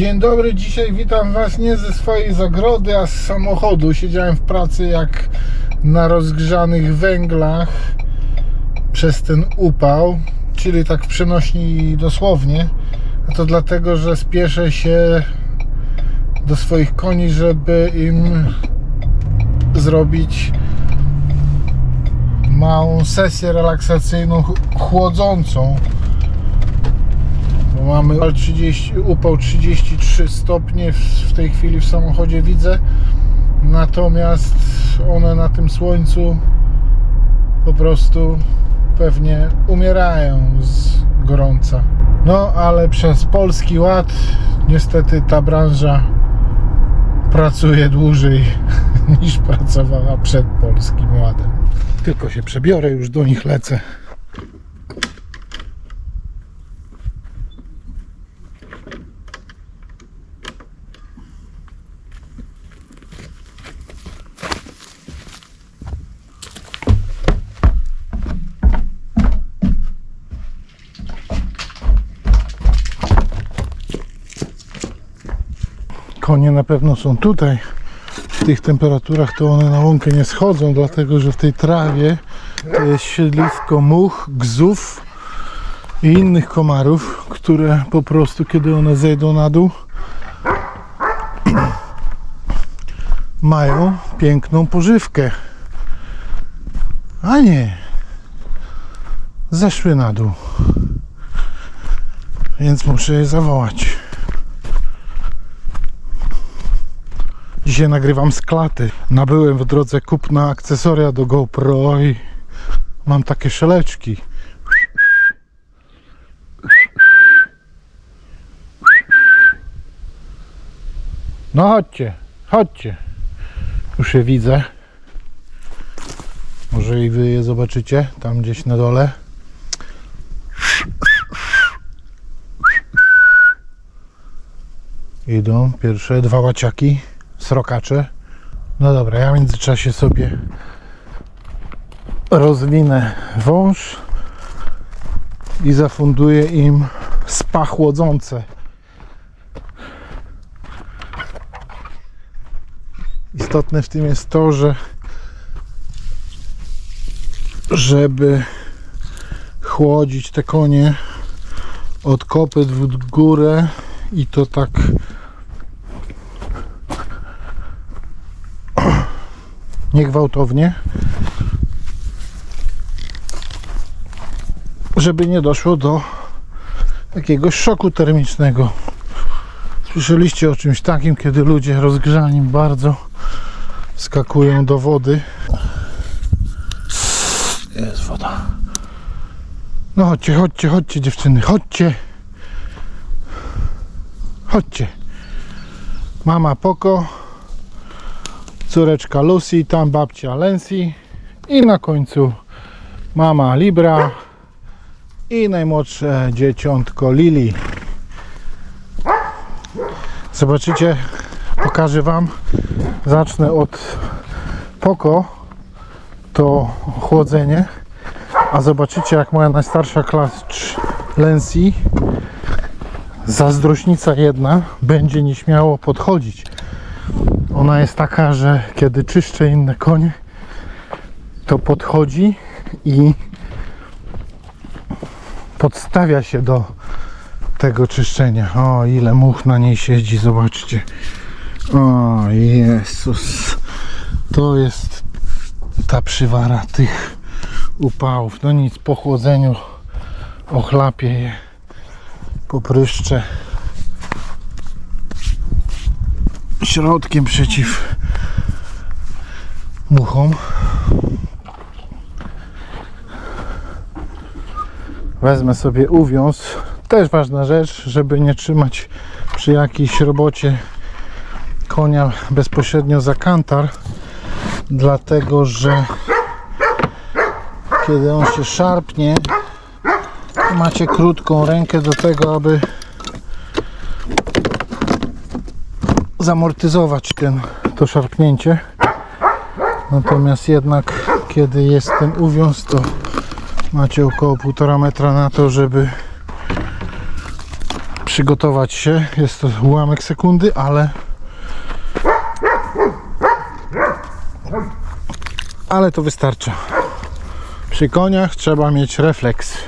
Dzień dobry, dzisiaj witam Was nie ze swojej zagrody, a z samochodu. Siedziałem w pracy jak na rozgrzanych węglach przez ten upał, czyli tak w przenośni dosłownie. A to dlatego, że spieszę się do swoich koni, żeby im zrobić małą sesję relaksacyjną, ch- chłodzącą. Bo mamy upał 30, upał 33 stopnie w tej chwili w samochodzie widzę. Natomiast one na tym słońcu po prostu pewnie umierają z gorąca. No ale przez polski ład niestety ta branża pracuje dłużej niż pracowała przed polskim ładem. Tylko się przebiorę, już do nich lecę. Konie na pewno są tutaj. W tych temperaturach to one na łąkę nie schodzą, dlatego że w tej trawie to jest siedlisko much, gzów i innych komarów, które po prostu kiedy one zejdą na dół mają piękną pożywkę. A nie. Zeszły na dół. Więc muszę je zawołać. Dzisiaj nagrywam z klaty. Nabyłem w drodze kupna akcesoria do GoPro i mam takie szeleczki. No chodźcie, chodźcie. Już je widzę. Może i wy je zobaczycie tam gdzieś na dole. Idą pierwsze dwa łaciaki srokacze. No dobra, ja w międzyczasie sobie rozwinę wąż i zafunduję im spa chłodzące. Istotne w tym jest to, że żeby chłodzić te konie od kopyt w górę i to tak niegwałtownie, żeby nie doszło do jakiegoś szoku termicznego. Słyszeliście o czymś takim, kiedy ludzie rozgrzani bardzo skakują do wody. Jest woda. No chodźcie, chodźcie, chodźcie dziewczyny, chodźcie. Chodźcie. Mama Poko córeczka Lucy, tam babcia Lency i na końcu mama Libra i najmłodsze dzieciątko Lili. Zobaczycie, pokażę Wam. Zacznę od Poko, to chłodzenie, a zobaczycie jak moja najstarsza klacz Lency, zazdrośnica jedna, będzie nieśmiało podchodzić. Ona jest taka, że kiedy czyszczę inne konie, to podchodzi i podstawia się do tego czyszczenia. O, ile much na niej siedzi, zobaczcie. O, Jezus. To jest ta przywara tych upałów. No nic, po chłodzeniu ochlapię je, popryszczę środkiem przeciw muchom. Wezmę sobie uwiąz. Też ważna rzecz, żeby nie trzymać przy jakiejś robocie konia bezpośrednio za kantar, dlatego że kiedy on się szarpnie, macie krótką rękę do tego, aby zamortyzować ten, to szarpnięcie. Natomiast jednak kiedy jest ten uwiąz, to macie około 1,5 metra na to, żeby przygotować się. Jest to ułamek sekundy, ale ale to wystarcza. Przy koniach trzeba mieć refleks.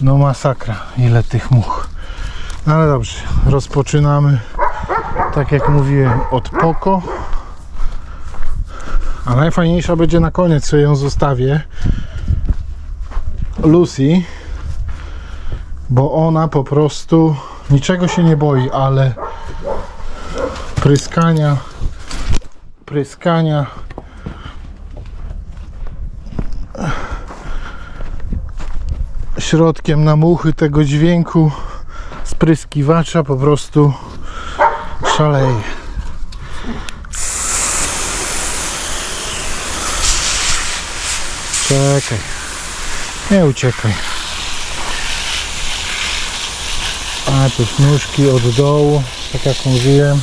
No masakra, ile tych much. No ale dobrze, rozpoczynamy. Tak jak mówiłem, od poko. A najfajniejsza będzie na koniec, co ją zostawię. Lucy, bo ona po prostu niczego się nie boi, ale pryskania, pryskania środkiem na muchy tego dźwięku spryskiwacza po prostu szaleje. Czekaj. Nie uciekaj. A tu nóżki od dołu, tak jak mówiłem.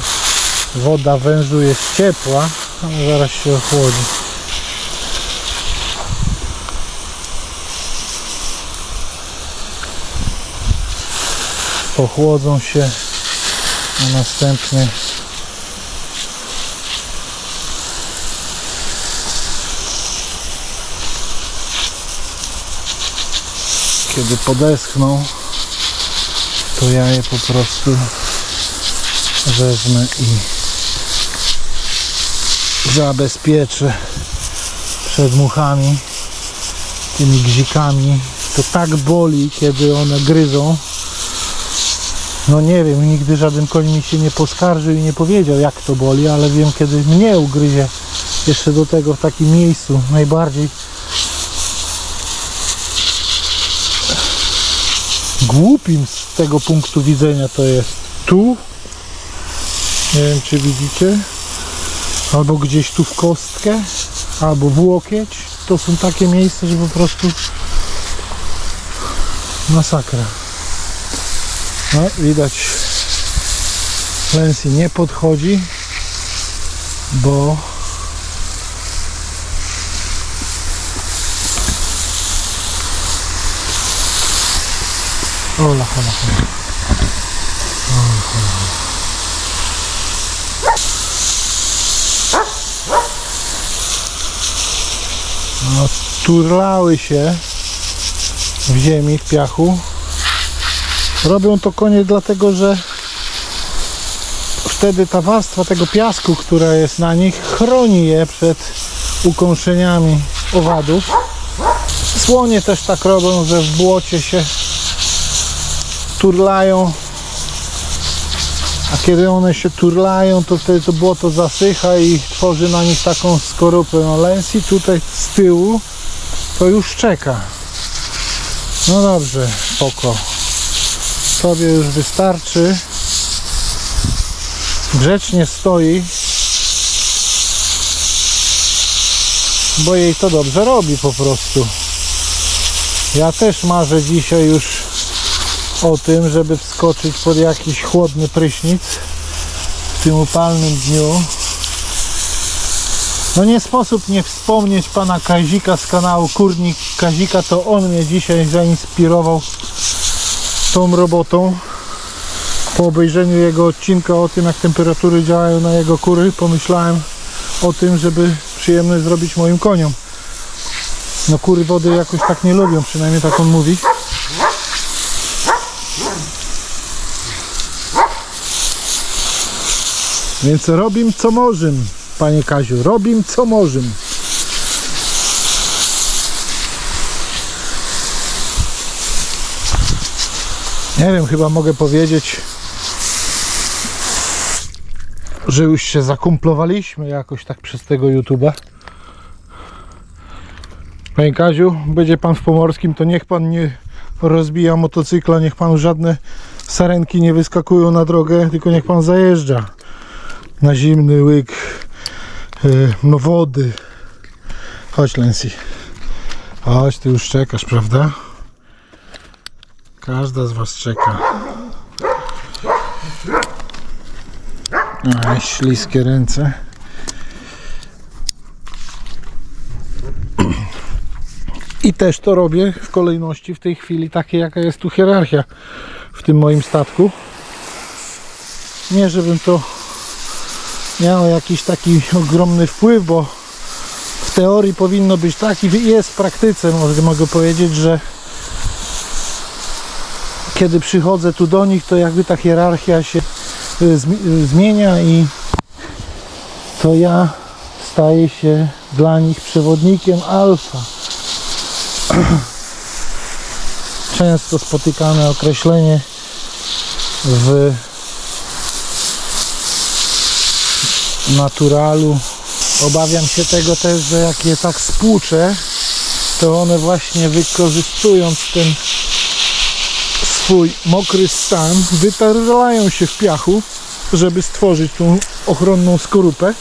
Woda wężu jest ciepła, ale zaraz się ochłodzi. Ochłodzą się, a następnie kiedy podeschną, to ja je po prostu wezmę i zabezpieczę przed muchami, tymi gzikami. To tak boli, kiedy one gryzą. No nie wiem, nigdy żaden koń mi się nie poskarżył i nie powiedział jak to boli, ale wiem kiedy mnie ugryzie jeszcze do tego w takim miejscu najbardziej. Głupim z tego punktu widzenia to jest tu. Nie wiem czy widzicie. Albo gdzieś tu w kostkę albo w łokieć. To są takie miejsca, że po prostu masakra no widać Lensi nie podchodzi bo Hola, hola, hola. No, turlały się w ziemi, w piachu. Robią to konie dlatego, że wtedy ta warstwa tego piasku, która jest na nich, chroni je przed ukąszeniami owadów. Słonie też tak robią, że w błocie się turlają. A kiedy one się turlają, to wtedy to błoto zasycha i tworzy na nich taką skorupę. No Lensi tutaj z tyłu to już czeka. No dobrze, spoko. Tobie już wystarczy. Grzecznie stoi. Bo jej to dobrze robi po prostu. Ja też marzę dzisiaj już o tym, żeby wskoczyć pod jakiś chłodny prysznic w tym upalnym dniu. No nie sposób nie wspomnieć pana Kazika z kanału Kurnik Kazika, to on mnie dzisiaj zainspirował tą robotą. Po obejrzeniu jego odcinka o tym, jak temperatury działają na jego kury, pomyślałem o tym, żeby przyjemność zrobić moim koniom. No kury wody jakoś tak nie lubią, przynajmniej tak on mówi. Więc robim co możem, panie Kaziu, robim co możem. Nie wiem, chyba mogę powiedzieć, że już się zakumplowaliśmy jakoś tak przez tego YouTube'a. Panie Kaziu, będzie pan w Pomorskim, to niech pan nie rozbija motocykla, niech panu żadne sarenki nie wyskakują na drogę, tylko niech pan zajeżdża na zimny łyk yy, no wody. Chodź Lensi. Chodź, ty już czekasz, prawda? Każda z was czeka. Aj, śliskie ręce. I też to robię w kolejności w tej chwili takiej, jaka jest tu hierarchia w tym moim statku. Nie, żebym to miało jakiś taki ogromny wpływ, bo w teorii powinno być tak i jest w praktyce. Mogę powiedzieć, że kiedy przychodzę tu do nich, to jakby ta hierarchia się y, y, zmienia i to ja staję się dla nich przewodnikiem alfa. Często spotykane określenie w naturalu. Obawiam się tego też, że jak je tak spłuczę, to one właśnie wykorzystując ten swój mokry stan, wytarlają się w piachu, żeby stworzyć tą ochronną skorupę.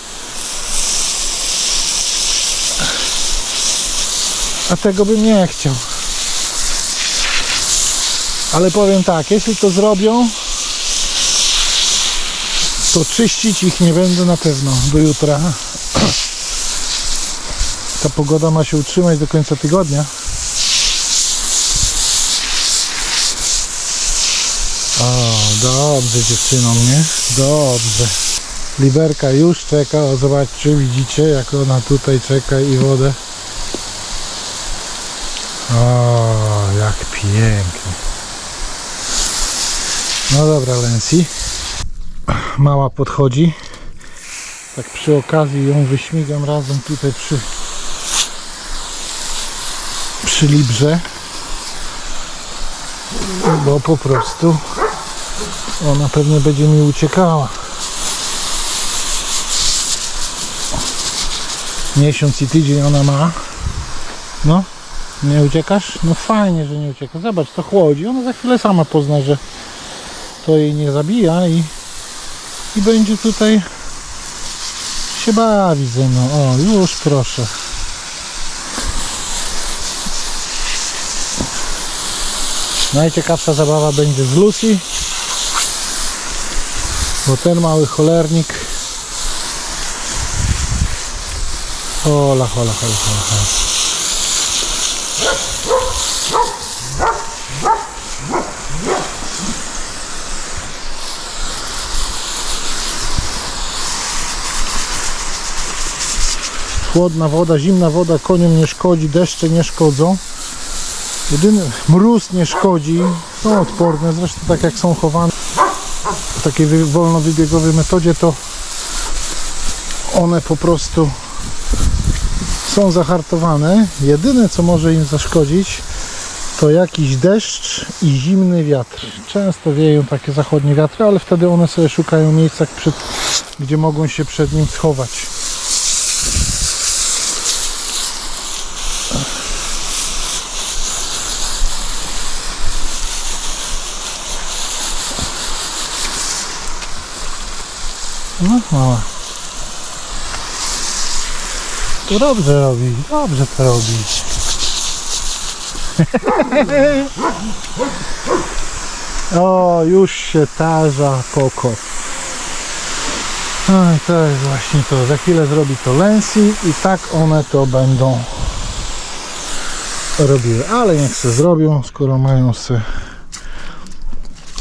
A tego bym nie chciał. Ale powiem tak, jeśli to zrobią, to czyścić ich nie będę na pewno do jutra. Ta pogoda ma się utrzymać do końca tygodnia. Dobrze dziewczyno mnie, dobrze. Liberka już czeka, o zobaczcie, widzicie jak ona tutaj czeka i wodę. O, jak pięknie. No dobra, Lensi. Mała podchodzi. Tak przy okazji ją wyśmigam razem tutaj przy przy Librze. Bo po prostu ona pewnie będzie mi uciekała. Miesiąc i tydzień ona ma. No, nie uciekasz? No fajnie, że nie ucieka. Zobacz, to chłodzi. Ona za chwilę sama pozna, że to jej nie zabija i, i będzie tutaj się bawić ze mną. O, już proszę. Najciekawsza zabawa będzie z Lucy, bo ten mały cholernik Hola, hola, hola, hola, hola. Chłodna woda, zimna woda koniom nie szkodzi, deszcze nie szkodzą. Jedyny mróz nie szkodzi, są odporne, zresztą tak jak są chowane takiej wy- wolnowybiegowej metodzie, to one po prostu są zahartowane. Jedyne co może im zaszkodzić to jakiś deszcz i zimny wiatr. Często wieją takie zachodnie wiatry, ale wtedy one sobie szukają miejsca, gdzie mogą się przed nim schować. Mała. To dobrze robi, dobrze to robi. o, już się tarza poko. No to jest właśnie to. Za chwilę zrobi to Lensi i tak one to będą robiły. Ale niech se zrobią, skoro mają se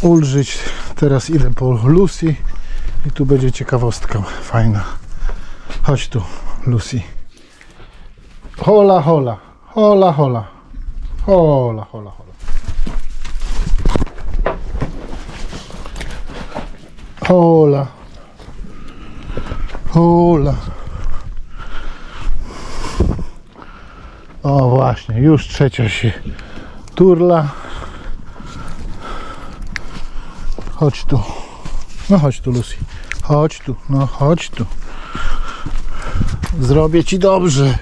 ulżyć. Teraz idę po Lucy i tu będzie ciekawostka fajna. Chodź tu, Lucy. Hola, hola, hola, hola, hola, hola, hola. Hola, hola. O właśnie, już trzecia się turla. Chodź tu. No chodź tu, Lucy. Chodź tu, no chodź tu. Zrobię ci dobrze.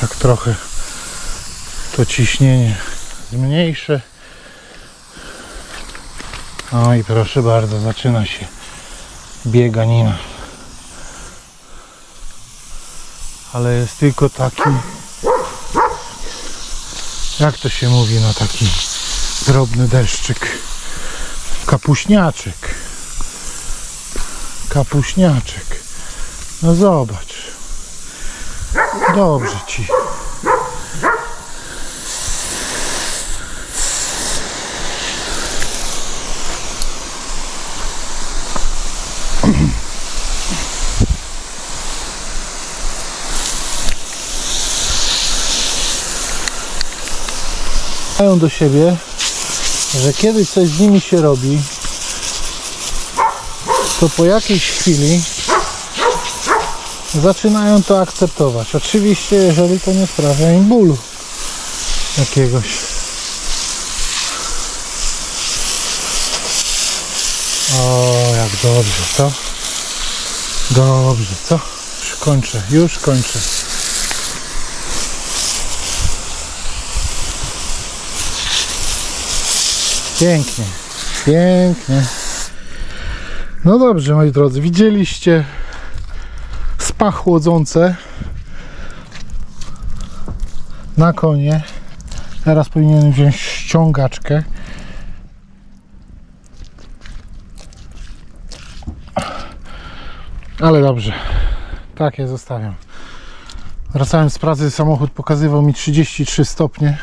Tak trochę to ciśnienie zmniejszę. No i proszę bardzo, zaczyna się bieganina. Ale jest tylko taki, jak to się mówi, no taki drobny deszczyk. Kapuśniaczek. Kapuśniaczek. No zobacz. Dobrze ci. Mają do siebie że kiedy coś z nimi się robi, to po jakiejś chwili zaczynają to akceptować. Oczywiście, jeżeli to nie sprawia im bólu jakiegoś. O, jak dobrze, co? Dobrze, co? Już kończę, już kończę. Pięknie, pięknie. No dobrze, moi drodzy, widzieliście spa chłodzące na konie. Teraz powinienem wziąć ściągaczkę. Ale dobrze, tak je zostawiam. Wracałem z pracy, samochód pokazywał mi 33 stopnie.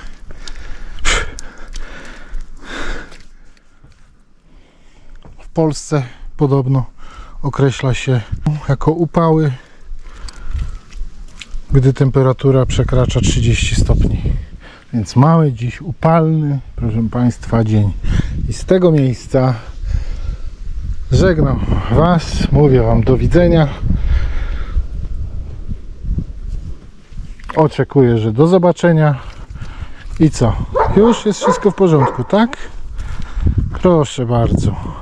Polsce podobno określa się jako upały, gdy temperatura przekracza 30 stopni. Więc mamy dziś upalny, proszę Państwa, dzień. I z tego miejsca żegnam Was, mówię Wam do widzenia. Oczekuję, że do zobaczenia. I co? Już jest wszystko w porządku, tak? Proszę bardzo.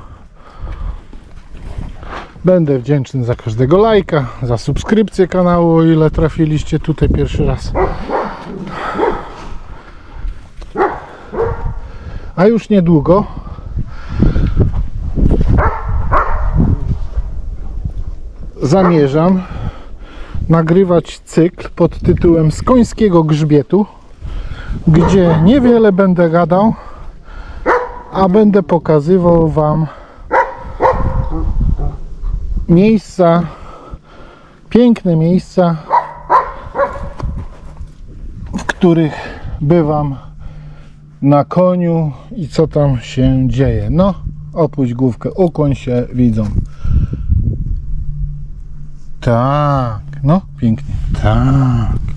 Będę wdzięczny za każdego lajka, za subskrypcję kanału, o ile trafiliście tutaj pierwszy raz. A już niedługo zamierzam nagrywać cykl pod tytułem Z końskiego grzbietu, gdzie niewiele będę gadał, a będę pokazywał Wam miejsca, piękne miejsca, w których bywam na koniu i co tam się dzieje. No, opuść główkę, ukłoń się widzą. Tak, no pięknie. Tak.